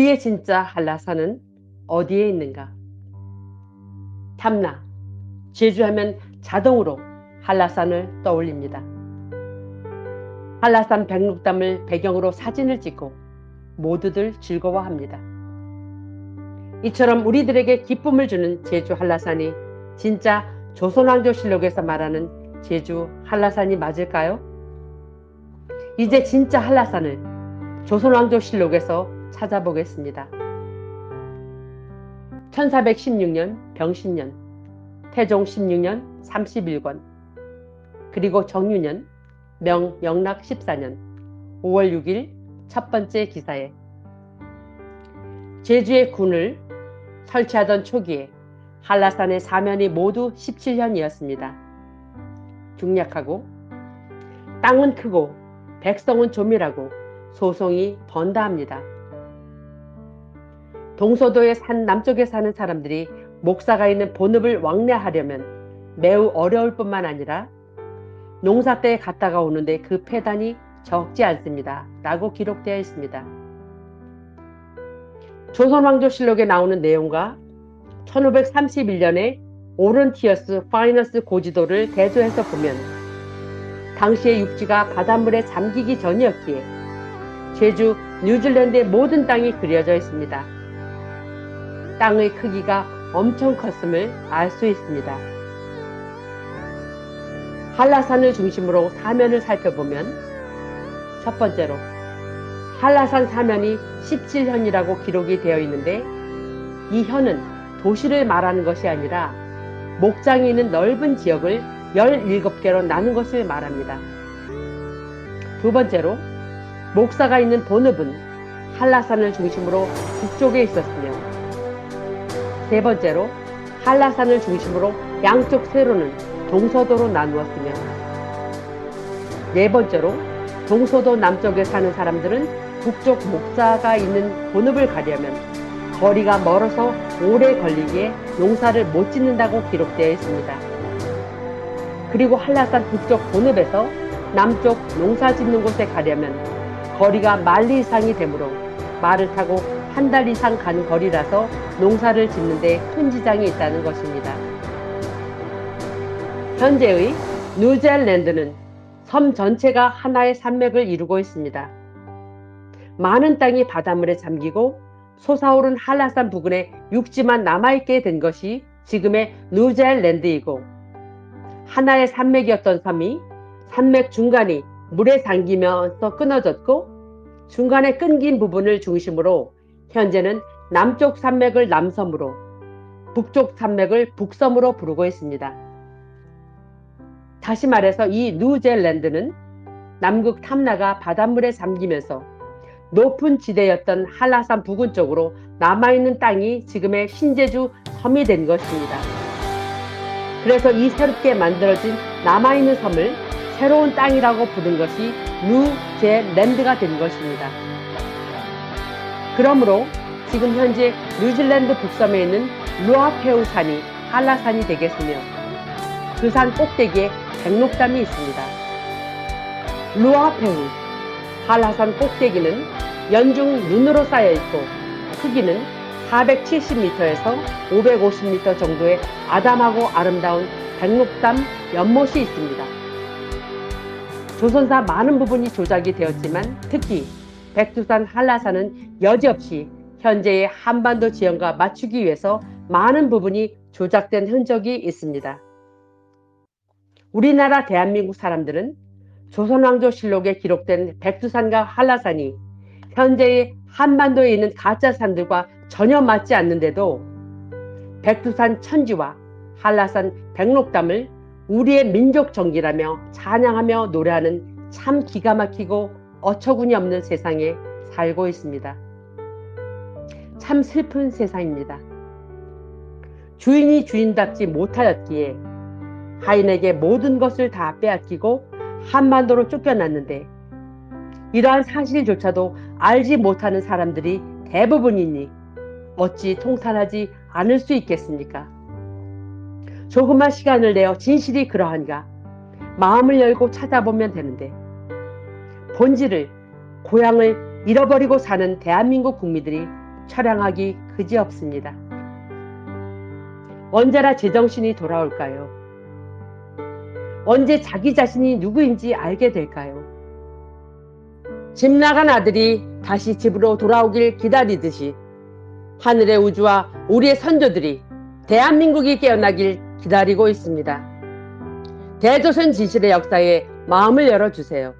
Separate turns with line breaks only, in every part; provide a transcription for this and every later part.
우리의 진짜 한라산은 어디에 있는가? 탐나, 제주하면 자동으로 한라산을 떠올립니다. 한라산 백록담을 배경으로 사진을 찍고 모두들 즐거워합니다. 이처럼 우리들에게 기쁨을 주는 제주 한라산이 진짜 조선왕조실록에서 말하는 제주 한라산이 맞을까요? 이제 진짜 한라산을 조선왕조실록에서 찾아보겠습니다. 1416년 병신년, 태종 16년 31권, 그리고 정유년 명 영락 14년 5월 6일 첫 번째 기사에 제주의 군을 설치하던 초기에 한라산의 사면이 모두 17현이었습니다. 중략하고 땅은 크고 백성은 조밀하고 소송이 번다합니다. 동서도의 산 남쪽에 사는 사람들이 목사가 있는 본읍을 왕래하려면 매우 어려울 뿐만 아니라 농사 때에 갔다가 오는데 그 폐단이 적지 않습니다. 라고 기록되어 있습니다. 조선왕조실록에 나오는 내용과 1531년에 오른티어스 파이너스 고지도를 대조해서 보면 당시의 육지가 바닷물에 잠기기 전이었기에 제주, 뉴질랜드의 모든 땅이 그려져 있습니다. 땅의 크기가 엄청 컸음을 알 수 있습니다. 한라산을 중심으로 사면을 살펴보면 첫 번째로 한라산 사면이 17현이라고 기록이 되어 있는데 이 현은 도시를 말하는 것이 아니라 목장이 있는 넓은 지역을 17개로 나눈 것을 말합니다. 두 번째로 목사가 있는 본읍은 한라산을 중심으로 북쪽에 있었으며 세 번째로 한라산을 중심으로 양쪽 세로는 동서도로 나누었으며 네 번째로 동서도 남쪽에 사는 사람들은 북쪽 목사가 있는 본읍을 가려면 거리가 멀어서 오래 걸리기에 농사를 못 짓는다고 기록되어 있습니다. 그리고 한라산 북쪽 본읍에서 남쪽 농사 짓는 곳에 가려면 거리가 만리 이상이 되므로 말을 타고 한 달 이상 가는 거리라서 농사를 짓는데 큰 지장이 있다는 것입니다. 현재의 뉴질랜드는 섬 전체가 하나의 산맥을 이루고 있습니다. 많은 땅이 바닷물에 잠기고 솟아오른 한라산 부근에 육지만 남아있게 된 것이 지금의 뉴질랜드이고 하나의 산맥이었던 섬이 산맥 중간이 물에 잠기면서 끊어졌고 중간에 끊긴 부분을 중심으로 현재는 남쪽 산맥을 남섬으로 북쪽 산맥을 북섬으로 부르고 있습니다. 다시 말해서 이 뉴질랜드는 남극 탐나가 바닷물에 잠기면서 높은 지대였던 한라산 부근 쪽으로 남아있는 땅이 지금의 신제주 섬이 된 것입니다. 그래서 이 새롭게 만들어진 남아있는 섬을 새로운 땅이라고 부른 것이 뉴제랜드가 된 것입니다. 그러므로 지금 현재 뉴질랜드 북섬에 있는 루아페우 산이 한라산이 되겠으며 그 산 꼭대기에 백록담이 있습니다. 루아페우 한라산 꼭대기는 연중 눈으로 쌓여 있고 크기는 470m에서 550m 정도의 아담하고 아름다운 백록담 연못이 있습니다. 조선사 많은 부분이 조작이 되었지만 특히 백두산 한라산은 여지없이 현재의 한반도 지형과 맞추기 위해서 많은 부분이 조작된 흔적이 있습니다. 우리나라 대한민국 사람들은 조선왕조실록에 기록된 백두산과 한라산이 현재의 한반도에 있는 가짜 산들과 전혀 맞지 않는데도 백두산 천지와 한라산 백록담을 우리의 민족 정기라며 찬양하며 노래하는 참 기가 막히고 어처구니 없는 세상에 살고 있습니다. 참 슬픈 세상입니다. 주인이 주인답지 못하였기에 하인에게 모든 것을 다 빼앗기고 한반도로 쫓겨났는데 이러한 사실조차도 알지 못하는 사람들이 대부분이니 어찌 통탄하지 않을 수 있겠습니까? 조금만 시간을 내어 진실이 그러한가 마음을 열고 찾아보면 되는데 본질을 고향을 잃어버리고 사는 대한민국 국민들이 처량하기 그지없습니다. 언제나 제정신이 돌아올까요? 언제 자기 자신이 누구인지 알게 될까요? 집 나간 아들이 다시 집으로 돌아오길 기다리듯이 하늘의 우주와 우리의 선조들이 대한민국이 깨어나길 기다리고 있습니다. 대조선 진실의 역사에 마음을 열어주세요.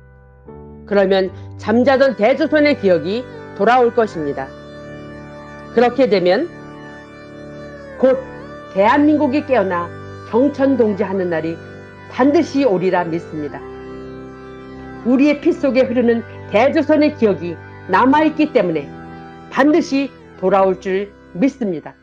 그러면 잠자던 대조선의 기억이 돌아올 것입니다. 그렇게 되면 곧 대한민국이 깨어나 경천동지하는 날이 반드시 오리라 믿습니다. 우리의 피 속에 흐르는 대조선의 기억이 남아있기 때문에 반드시 돌아올 줄 믿습니다.